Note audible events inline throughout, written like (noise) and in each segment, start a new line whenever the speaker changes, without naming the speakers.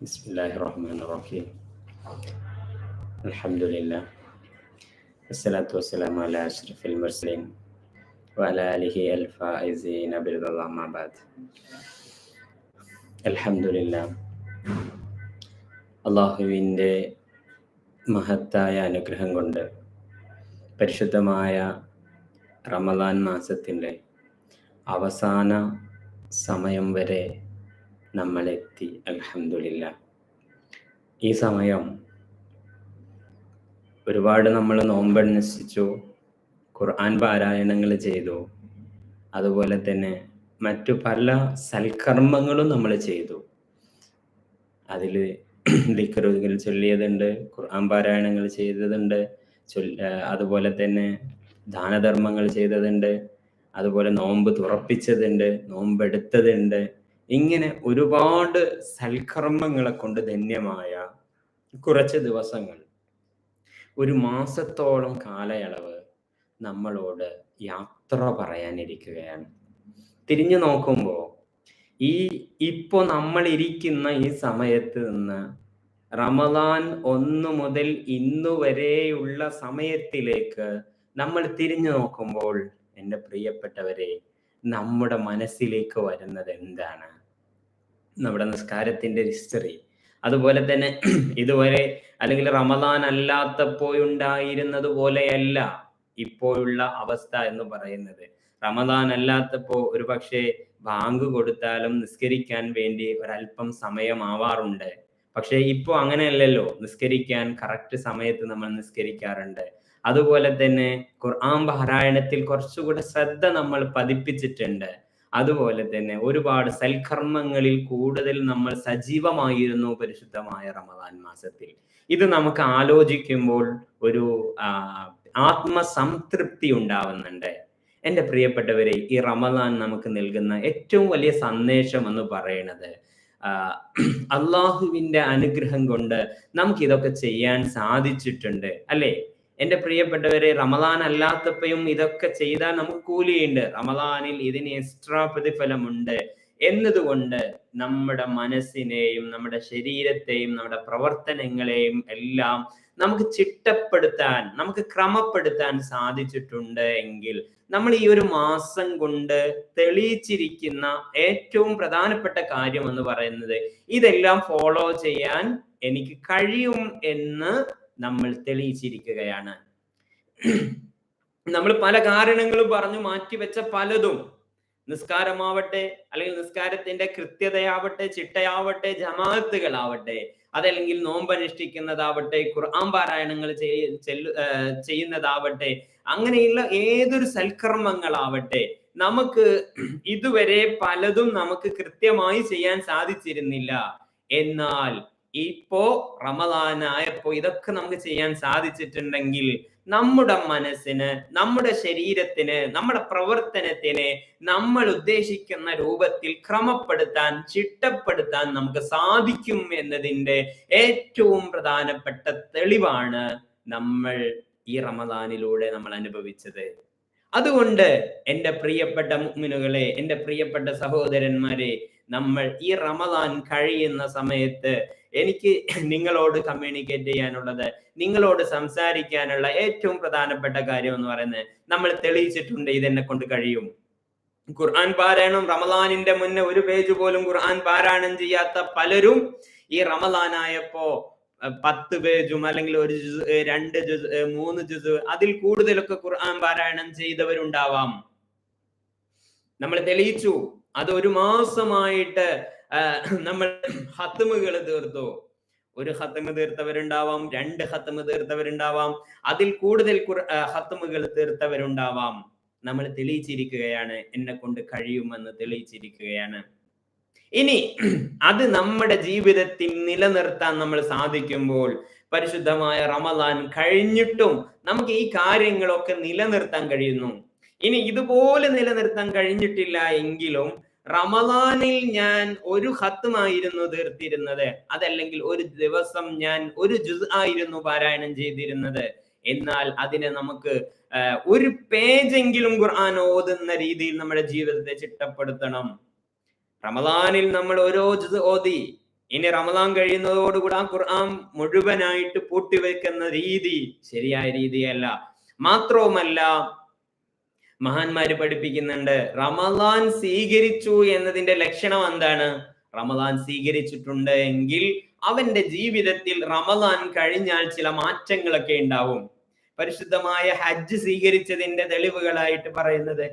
بسم الله الرحمن الرحيم الحمد لله والصلاة والسلام على أشرف المرسلين وعلى آله الفائزين بالرضا ما بعد الحمد لله അള്ളാഹുവിൻ്റെ മഹത്തായ അനുഗ്രഹം കൊണ്ട് പരിശുദ്ധമായ റമദാൻ മാസത്തിൻ്റെ അവസാന സമയം വരെ നമ്മളെത്തി. അലഹമില്ല ഈ സമയം ഒരുപാട് നമ്മൾ നോമ്പനുസരിച്ചു ഖുർആൻ പാരായണങ്ങൾ ചെയ്തു അതുപോലെ തന്നെ മറ്റു പല സൽക്കർമ്മങ്ങളും നമ്മൾ ചെയ്തു. അതിൽ (clears throat) ദിക്കറുകൾ ചൊല്ലിയതുണ്ട് ഖുർആൻ പാരായണങ്ങൾ ചെയ്തതുണ്ട് അതുപോലെ തന്നെ ദാനധർമ്മങ്ങൾ ചെയ്തതുണ്ട് അതുപോലെ നോമ്പ് തുറപ്പിച്ചതുണ്ട് നോമ്പെടുത്തതുണ്ട് ഇങ്ങനെ ഒരുപാട് സൽക്കർമ്മങ്ങളെ കൊണ്ട് ധന്യമായ കുറച്ച് ദിവസങ്ങൾ. ഒരു മാസത്തോളം കാലയളവ് നമ്മളോട് യാത്ര പറയാനിരിക്കുകയാണ്. തിരിഞ്ഞു നോക്കുമ്പോൾ ഈ ഇപ്പോൾ നമ്മൾ ഇരിക്കുന്ന ഈ സമയത്ത് നിന്ന് റമദാൻ ഒന്ന് മുതൽ ഇന്നു വരെയുള്ള സമയത്തിലേക്ക് നമ്മൾ തിരിഞ്ഞു നോക്കുമ്പോൾ എന്റെ പ്രിയപ്പെട്ടവരെ നമ്മുടെ മനസ്സിലേക്ക് വരുന്നത് എന്താണ്? നമ്മുടെ നിസ്കാരത്തിന്റെ ഹിസ്റ്ററി അതുപോലെ തന്നെ (clears throat) ഇതുവരെ അല്ലെങ്കിൽ റമദാൻ അല്ലാത്തപ്പോൾ ഉണ്ടായിരുന്നത് പോലെയല്ല ഇപ്പോഴുള്ള അവസ്ഥ എന്ന് പറയുന്നത്. റമദാൻ അല്ലാത്തപ്പോ ഒരു പക്ഷേ ബാങ്ക് കൊടുത്താലും നിസ്കരിക്കാൻ വേണ്ടി ഒരല്പം സമയമാവാറുണ്ട്. പക്ഷേ ഇപ്പോ അങ്ങനെയല്ലല്ലോ. നിസ്കരിക്കാൻ കറക്റ്റ് സമയത്ത് നമ്മൾ നിസ്കരിക്കാറുണ്ട്. അതുപോലെ തന്നെ ഖുർആൻ പാരായണത്തിൽ കുറച്ചുകൂടെ ശ്രദ്ധ നമ്മൾ പതിപ്പിച്ചിട്ടുണ്ട്. അതുപോലെ തന്നെ ഒരുപാട് സൽക്കർമ്മങ്ങളിൽ കൂടുതൽ നമ്മൾ സജീവമായിരുന്നു പരിശുദ്ധമായ റമദാൻ മാസത്തിൽ. ഇത് നമുക്ക് ആലോചിക്കുമ്പോൾ ഒരു ആത്മസംതൃപ്തി ഉണ്ടാവുന്നുണ്ട്. എന്റെ പ്രിയപ്പെട്ടവരെ ഈ റമദാൻ നമുക്ക് നൽകുന്ന ഏറ്റവും വലിയ സന്ദേശം എന്ന് പറയുന്നത് അള്ളാഹുവിന്റെ അനുഗ്രഹം കൊണ്ട് നമുക്ക് ഇതൊക്കെ ചെയ്യാൻ സാധിച്ചിട്ടുണ്ട് അല്ലേ? എന്റെ പ്രിയപ്പെട്ടവരെ റമദാൻ അല്ലാത്തപ്പോഴും ഇതൊക്കെ ചെയ്താൽ നമുക്ക് കൂലിയുണ്ട്. റമദാനിൽ ഇതിന് എക്സ്ട്രാ പ്രതിഫലമുണ്ട്. എന്നതുകൊണ്ട് നമ്മുടെ മനസ്സിനെയും നമ്മുടെ ശരീരത്തെയും നമ്മുടെ പ്രവർത്തനങ്ങളെയും എല്ലാം നമുക്ക് ചിട്ടപ്പെടുത്താൻ നമുക്ക് ക്രമപ്പെടുത്താൻ സാധിച്ചിട്ടുണ്ട് എങ്കിൽ നമ്മൾ ഈ ഒരു മാസം കൊണ്ട് തെളിയിച്ചിരിക്കുന്ന ഏറ്റവും പ്രധാനപ്പെട്ട കാര്യം എന്ന് പറയുന്നത് ഇതെല്ലാം ഫോളോ ചെയ്യാൻ എനിക്ക് കഴിയും എന്ന് നമ്മൾ തെളിയിച്ചിരിക്കുകയാണ്. നമ്മൾ പല കാരണങ്ങളും പറഞ്ഞു മാറ്റിവെച്ച പലതും നിസ്കാരമാവട്ടെ അല്ലെങ്കിൽ നിസ്കാരത്തിന്റെ കൃത്യതയാവട്ടെ ചിട്ടയാവട്ടെ ജമാഅത്തുകളാവട്ടെ അതല്ലെങ്കിൽ നോമ്പനുഷ്ഠിക്കുന്നതാവട്ടെ ഖുർആൻ പാരായണങ്ങൾ ചെയ്യുന്നതാവട്ടെ അങ്ങനെയുള്ള ഏതൊരു സൽക്കർമ്മങ്ങളാവട്ടെ നമുക്ക് ഇതുവരെ പലതും നമുക്ക് കൃത്യമായി ചെയ്യാൻ സാധിച്ചിരുന്നില്ല. എന്നാൽ ഇപ്പോ റമദാനായപ്പോ ഇതൊക്കെ നമുക്ക് ചെയ്യാൻ സാധിച്ചിട്ടുണ്ടെങ്കിൽ നമ്മുടെ മനസ്സിന് നമ്മുടെ ശരീരത്തിന് നമ്മുടെ പ്രവർത്തനത്തിന് നമ്മൾ ഉദ്ദേശിക്കുന്ന രൂപത്തിൽ ക്രമപ്പെടുത്താൻ ചിട്ടപ്പെടുത്താൻ നമുക്ക് സാധിക്കും എന്നതിന്റെ ഏറ്റവും പ്രധാനപ്പെട്ട തെളിവാണ് നമ്മൾ ഈ റമദാനിലൂടെ നമ്മൾ അനുഭവിച്ചത്. അതുകൊണ്ട് എന്റെ പ്രിയപ്പെട്ട മുഗ്മിനുകളെ എന്റെ പ്രിയപ്പെട്ട സഹോദരന്മാരെ നമ്മൾ ഈ റമദാൻ കഴിയുന്ന സമയത്ത് എനിക്ക് നിങ്ങളോട് കമ്മ്യൂണിക്കേറ്റ് ചെയ്യാനുള്ളത് നിങ്ങളോട് സംസാരിക്കാനുള്ള ഏറ്റവും പ്രധാനപ്പെട്ട കാര്യം എന്ന് പറയുന്നത് നമ്മൾ തെളിയിച്ചിട്ടുണ്ട് ഇതെന്നെ കൊണ്ട് കഴിയും. ഖുർആൻ പാരായണം റമദാനിന്റെ മുന്നേ ഒരു പേജ് പോലും ഖുർആൻ പാരായണം ചെയ്യാത്ത പലരും ഈ റമദാനായപ്പോ പത്ത് പേജും അല്ലെങ്കിൽ ഒരു രണ്ട് ജുസ് മൂന്ന് ജുസ് അതിൽ കൂടുതലൊക്കെ ഖുർആൻ പാരായണം ചെയ്തവരുണ്ടാവാം. നമ്മൾ തെളിയിച്ചു. അത് ഒരു മാസമായിട്ട് നമ്മൾ ഹത്തുമുകൾ തീർത്തു? ഒരു ഹത്തമ് തീർത്തവരുണ്ടാവാം രണ്ട് ഹത്തമ് തീർത്തവരുണ്ടാവാം. അതിൽ കൂടുതൽ ഹത്തമുകൾ തീർത്തവരുണ്ടാവാം. നമ്മൾ തെളിയിച്ചിരിക്കുകയാണ് എന്നെ കൊണ്ട് കഴിയുമെന്ന് തെളിയിച്ചിരിക്കുകയാണ്. ഇനി അത് നമ്മുടെ ജീവിതത്തിൽ നിലനിർത്താൻ നമ്മൾ സാധിക്കുമ്പോൾ പരിശുദ്ധമായ റമദാൻ കഴിഞ്ഞിട്ടും നമുക്ക് ഈ കാര്യങ്ങളൊക്കെ നിലനിർത്താൻ കഴിയുന്നു. ഇനി ഇതുപോലെ നിലനിർത്താൻ കഴിഞ്ഞിട്ടില്ല എങ്കിലും റമദാനിൽ ഞാൻ ഒരു ഹത്തുമായിരുന്നു തീർത്തിരുന്നത്. അതല്ലെങ്കിൽ ഒരു ദിവസം ഞാൻ ഒരു ജുസ് ആയിരുന്നു പാരായണം ചെയ്തിരുന്നത്. എന്നാൽ അതിനെ നമുക്ക് ഒരു പേജെങ്കിലും ഖുർആൻ ഓതുന്ന രീതിയിൽ നമ്മുടെ ജീവിതത്തെ ചിട്ടപ്പെടുത്തണം. റമദാനിൽ നമ്മൾ ഓരോ ജുസ് ഓതി. ഇനി റമദാൻ കഴിയുന്നതോടുകൂടി ആ ഖുർആൻ മുഴുവനായിട്ട് പൂട്ടിവെക്കുന്ന രീതി ശരിയായ രീതിയല്ല. മാത്രവുമല്ല മഹാന്മാര് പഠിപ്പിക്കുന്നുണ്ട്. റമദാൻ സ്വീകരിച്ചു എന്നതിന്റെ ലക്ഷണം എന്താണ്? റമദാൻ സ്വീകരിച്ചിട്ടുണ്ട് എങ്കിൽ അവന്റെ ജീവിതത്തിൽ റമദാൻ കഴിഞ്ഞാൽ ചില മാറ്റങ്ങളൊക്കെ ഉണ്ടാവും. പരിശുദ്ധമായ ഹജ്ജ് സ്വീകരിച്ചതിന്റെ തെളിവുകളായിട്ട് പറയുന്നത്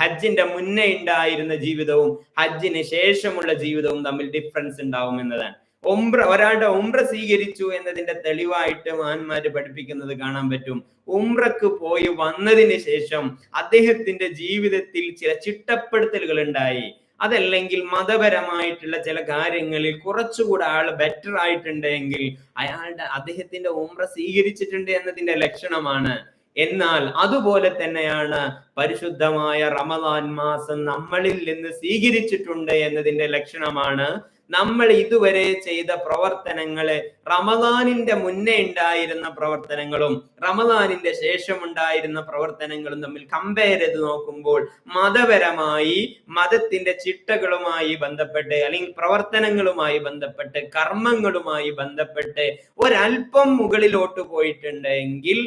ഹജ്ജിന്റെ മുന്നേ ഉണ്ടായിരുന്ന ജീവിതവും ഹജ്ജിന് ശേഷമുള്ള ജീവിതവും തമ്മിൽ ഡിഫറൻസ് ഉണ്ടാവും എന്നതാണ്. ഒമ്ര ഒരാളുടെ ഉംറ സ്വീകരിച്ചു എന്നതിന്റെ തെളിവായിട്ട് മഹാന്മാര് പഠിപ്പിക്കുന്നത് കാണാൻ പറ്റും. ഉംറക്ക് പോയി വന്നതിന് ശേഷം അദ്ദേഹത്തിന്റെ ജീവിതത്തിൽ ചില ചിട്ടപ്പെടുത്തലുകൾ ഉണ്ടായി അതല്ലെങ്കിൽ മതപരമായിട്ടുള്ള ചില കാര്യങ്ങളിൽ കുറച്ചുകൂടെ ആൾ ബെറ്റർ ആയിട്ടുണ്ടെങ്കിൽ അയാളുടെ അദ്ദേഹത്തിന്റെ ഉംറ സ്വീകരിച്ചിട്ടുണ്ട് എന്നതിന്റെ ലക്ഷണമാണ്. എന്നാൽ അതുപോലെ തന്നെയാണ് പരിശുദ്ധമായ റമദാൻ മാസം നമ്മളിൽ നിന്ന് സ്വീകരിച്ചിട്ടുണ്ട് എന്നതിന്റെ ലക്ഷണമാണ് നമ്മൾ ഇതുവരെ ചെയ്ത പ്രവർത്തനങ്ങളെ റമദാനിന്റെ മുന്നേ ഉണ്ടായിരുന്ന പ്രവർത്തനങ്ങളും റമദാനിന്റെ ശേഷം ഉണ്ടായിരുന്ന പ്രവർത്തനങ്ങളും തമ്മിൽ കമ്പയർ ചെയ്ത് നോക്കുമ്പോൾ മതപരമായി മതത്തിന്റെ ചിട്ടകളുമായി ബന്ധപ്പെട്ട് അല്ലെങ്കിൽ പ്രവർത്തനങ്ങളുമായി ബന്ധപ്പെട്ട് കർമ്മങ്ങളുമായി ബന്ധപ്പെട്ട് ഒരല്പം മുകളിലോട്ട് പോയിട്ടുണ്ടെങ്കിൽ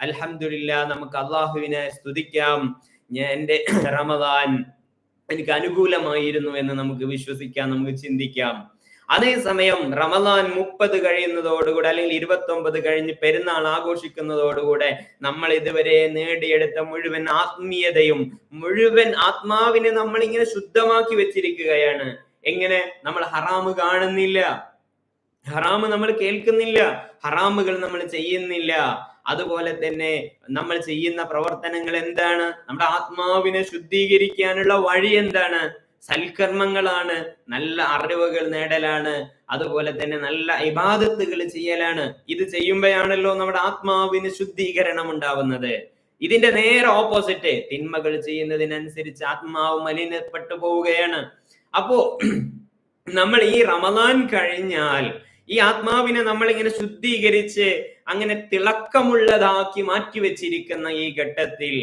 അൽഹംദുലില്ലാ നമുക്ക് അള്ളാഹുവിനെ സ്തുതിക്കാം. ഞാൻ എന്റെ റമദാൻ എനിക്ക് അനുകൂലമായിരുന്നു എന്ന് നമുക്ക് വിശ്വസിക്കാം നമുക്ക് ചിന്തിക്കാം. അതേസമയം റമദാൻ മുപ്പത് കഴിയുന്നതോടുകൂടെ അല്ലെങ്കിൽ ഇരുപത്തി ഒമ്പത് കഴിഞ്ഞ് പെരുന്നാൾ ആഘോഷിക്കുന്നതോടുകൂടെ നമ്മൾ ഇതുവരെ നേടിയെടുത്ത മുഴുവൻ ആത്മീയതയും മുഴുവൻ ആത്മാവിനെ നമ്മൾ ഇങ്ങനെ ശുദ്ധമാക്കി വെച്ചിരിക്കുകയാണ്. എങ്ങനെ? നമ്മൾ ഹറാമ് കാണുന്നില്ല. ഹറാമ് നമ്മൾ കേൾക്കുന്നില്ല. ഹറാമുകൾ നമ്മൾ ചെയ്യുന്നില്ല. അതുപോലെ തന്നെ നമ്മൾ ചെയ്യുന്ന പ്രവർത്തനങ്ങൾ എന്താണ്? നമ്മുടെ ആത്മാവിനെ ശുദ്ധീകരിക്കാനുള്ള വഴി എന്താണ്? സൽക്കർമ്മങ്ങളാണ് നല്ല അറിവുകൾ നേടലാണ് അതുപോലെ തന്നെ നല്ല ഇബാദത്തുകൾ ചെയ്യലാണ്. ഇത് ചെയ്യുമ്പോഴാണല്ലോ നമ്മുടെ ആത്മാവിന് ശുദ്ധീകരണം ഉണ്ടാവുന്നത്. ഇതിന്റെ നേരെ ഓപ്പോസിറ്റ് തിന്മകൾ ചെയ്യുന്നതിനനുസരിച്ച് ആത്മാവ് മലിനപ്പെട്ടു പോവുകയാണ്. അപ്പോ നമ്മൾ ഈ റമദാൻ കഴിഞ്ഞാൽ ഈ ആത്മാവിനെ നമ്മൾ ഇങ്ങനെ ശുദ്ധീകരിച്ച് അങ്ങനെ തിളക്കമുള്ളതാക്കി മാറ്റി വെച്ചിരിക്കുന്ന ഈ ഘട്ടത്തിൽ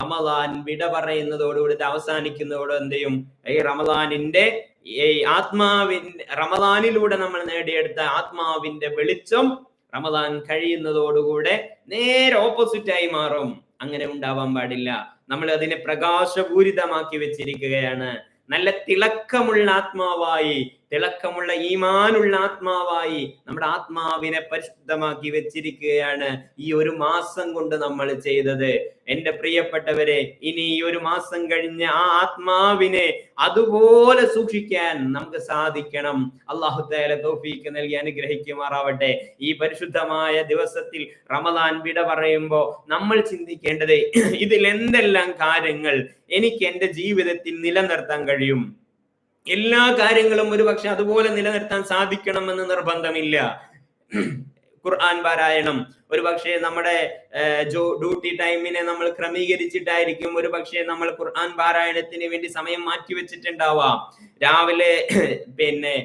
റമദാൻ വിട പറയുന്നതോടുകൂടി അവസാനിക്കുന്നതോട് അവസാനിക്കുന്നതോടെ എന്ത് ചെയ്യും ഈ റമദാനിന്റെ ഈ ആത്മാവിന്റെ റമദാനിലൂടെ നമ്മൾ നേടിയെടുത്ത ആത്മാവിന്റെ വെളിച്ചം റമദാൻ കഴിയുന്നതോടുകൂടെ നേരെ ഓപ്പോസിറ്റ് ആയി മാറും. അങ്ങനെ ഉണ്ടാവാൻ പാടില്ല. നമ്മൾ അതിനെ പ്രകാശപൂരിതമാക്കി വെച്ചിരിക്കുകയാണ്. നല്ല തിളക്കമുള്ള ആത്മാവായി തിളക്കമുള്ള ഈമാനുള്ള ആത്മാവായി നമ്മുടെ ആത്മാവിനെ പരിശുദ്ധമാക്കി വെച്ചിരിക്കുകയാണ് ഈ ഒരു മാസം കൊണ്ട് നമ്മൾ ചെയ്തത്. എന്റെ പ്രിയപ്പെട്ടവരെ ഇനി ഈ ഒരു മാസം കഴിഞ്ഞ് ആ ആത്മാവിനെ അതുപോലെ സൂക്ഷിക്കാൻ നമുക്ക് സാധിക്കണം. അള്ളാഹു തആല തൗഫീക്ക് നൽകി അനുഗ്രഹിക്കുമാറാവട്ടെ. ഈ പരിശുദ്ധമായ ദിവസത്തിൽ റമദാൻ വിട പറയുമ്പോൾ നമ്മൾ ചിന്തിക്കേണ്ടത് ഇതിൽ എന്തെല്ലാം കാര്യങ്ങൾ എനിക്ക് എന്റെ ജീവിതത്തിൽ നിലനിർത്താൻ കഴിയും? എല്ലാ കാര്യങ്ങളും ഒരു പക്ഷെ അതുപോലെ നിലനിർത്താൻ സാധിക്കണമെന്ന് നിർബന്ധമില്ല. ഖുർആൻ പാരായണം. ഒരു പക്ഷേ നമ്മുടെ ഡ്യൂട്ടി ടൈമിനെ നമ്മൾ ക്രമീകരിച്ചിട്ടായിരിക്കും ഒരു പക്ഷേ നമ്മൾ ഖുർആൻ പാരായണത്തിന് വേണ്ടി സമയം മാറ്റിവെച്ചിട്ടുണ്ടാവാം. രാവിലെ പിന്നെ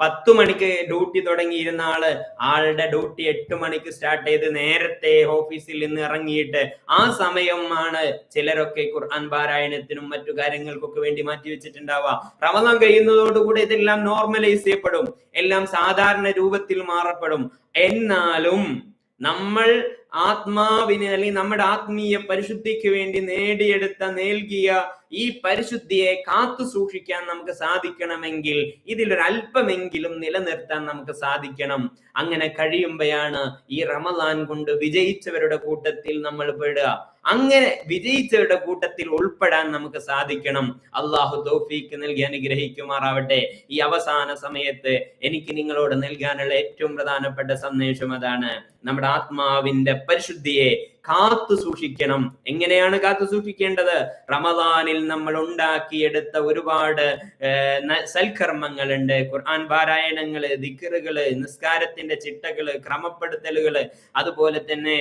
പത്ത് മണിക്ക് ഡ്യൂട്ടി തുടങ്ങിയിരുന്ന ആൾ ആളുടെ ഡ്യൂട്ടി എട്ട് മണിക്ക് സ്റ്റാർട്ട് ചെയ്ത് നേരത്തെ ഓഫീസിൽ നിന്ന് ഇറങ്ങിയിട്ട് ആ സമയമാണ് ചിലരൊക്കെ ഖുർആൻ പാരായണത്തിനും മറ്റു കാര്യങ്ങൾക്കൊക്കെ വേണ്ടി മാറ്റി വെച്ചിട്ടുണ്ടാവുക. റമദാൻ കഴിയുന്നതോടുകൂടി ഇതെല്ലാം നോർമലൈസ് ചെയ്യപ്പെടും. എല്ലാം സാധാരണ രൂപത്തിൽ മാറപ്പെടും. എന്നാലും നമ്മൾ ആത്മാവിന് അല്ലെങ്കിൽ നമ്മുടെ ആത്മീയ പരിശുദ്ധിക്ക് വേണ്ടി നേടിയെടുത്ത നൽകിയ ഈ പരിശുദ്ധിയെ കാത്തു സൂക്ഷിക്കാൻ നമുക്ക് സാധിക്കണമെങ്കിൽ ഇതിലൊരു അല്പമെങ്കിലും നിലനിർത്താൻ നമുക്ക് സാധിക്കണം. അങ്ങനെ കഴിയുമ്പോഴാണ് ഈ റമദാൻ കൊണ്ട് വിജയിച്ചവരുടെ കൂട്ടത്തിൽ നമ്മൾ പെടുക. അങ്ങനെ വിജയിച്ചവരുടെ കൂട്ടത്തിൽ ഉൾപ്പെടാൻ നമുക്ക് സാധിക്കണം. അള്ളാഹു തൗഫീക്ക് നൽകി അനുഗ്രഹിക്കുമാറാവട്ടെ. ഈ അവസാന സമയത്ത് എനിക്ക് നിങ്ങളോട് നൽകാനുള്ള ഏറ്റവും പ്രധാനപ്പെട്ട സന്ദേശം അതാണ്. നമ്മുടെ ആത്മാവിന്റെ പരിശുദ്ധിയെ കാത്തു സൂക്ഷിക്കണം. എങ്ങനെയാണ് കാത്തു സൂക്ഷിക്കേണ്ടത്? റമദാനിൽ നമ്മൾ ഉണ്ടാക്കിയെടുത്ത ഒരുപാട് സൽക്കർമ്മങ്ങളുണ്ട്. ഖുർആൻ പാരായണങ്ങൾ ദിക്കറുകൾ നിസ്കാരത്തിന്റെ ചിട്ടകൾ ക്രമപ്പെടുത്തലുകൾ അതുപോലെ തന്നെ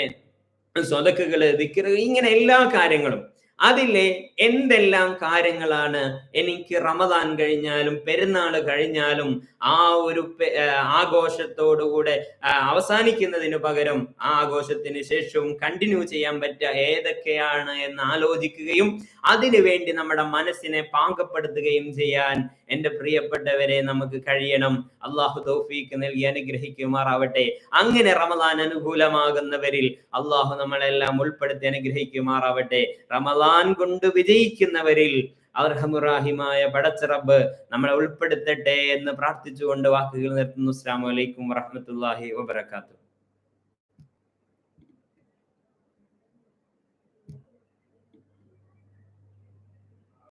സ്വതക്കുകൾ ദിക്കറ് ഇങ്ങനെ എല്ലാ കാര്യങ്ങളും. അതിലെ എന്തെല്ലാം കാര്യങ്ങളാണ് എനിക്ക് റമദാൻ കഴിഞ്ഞാലും പെരുന്നാൾ കഴിഞ്ഞാലും ആ ഒരു ആഘോഷത്തോടുകൂടെ അവസാനിക്കുന്നതിന് പകരം ആ ആഘോഷത്തിന് ശേഷവും കണ്ടിന്യൂ ചെയ്യാൻ പറ്റുക. ഏതൊക്കെയാണ് എന്ന് ആലോചിക്കുകയും അതിനുവേണ്ടി നമ്മുടെ മനസ്സിനെ പാകപ്പെടുത്തുകയും ചെയ്യാൻ എന്റെ പ്രിയപ്പെട്ടവരെ നമുക്ക് കഴിയണം. അള്ളാഹു തൗഫീക്ക് നൽകി അനുഗ്രഹിക്കുമാറാവട്ടെ. അങ്ങനെ റമദാൻ അനുകൂലമാകുന്നവരിൽ അള്ളാഹു നമ്മളെല്ലാം ഉൾപ്പെടുത്തി അനുഗ്രഹിക്കുമാറാവട്ടെ. റമദാൻ കൊണ്ട് വിജയിക്കുന്നവരിൽ അർഹമുറാഹിമായ പടച്ചിറബ് നമ്മളെ ഉൾപ്പെടുത്തട്ടെ എന്ന് പ്രാർത്ഥിച്ചുകൊണ്ട് വാക്കുകൾ നിർത്തുന്നു. അസ്സാം വലൈക്കും വറഹമത്തല്ലാഹി വബർക്കാത്തു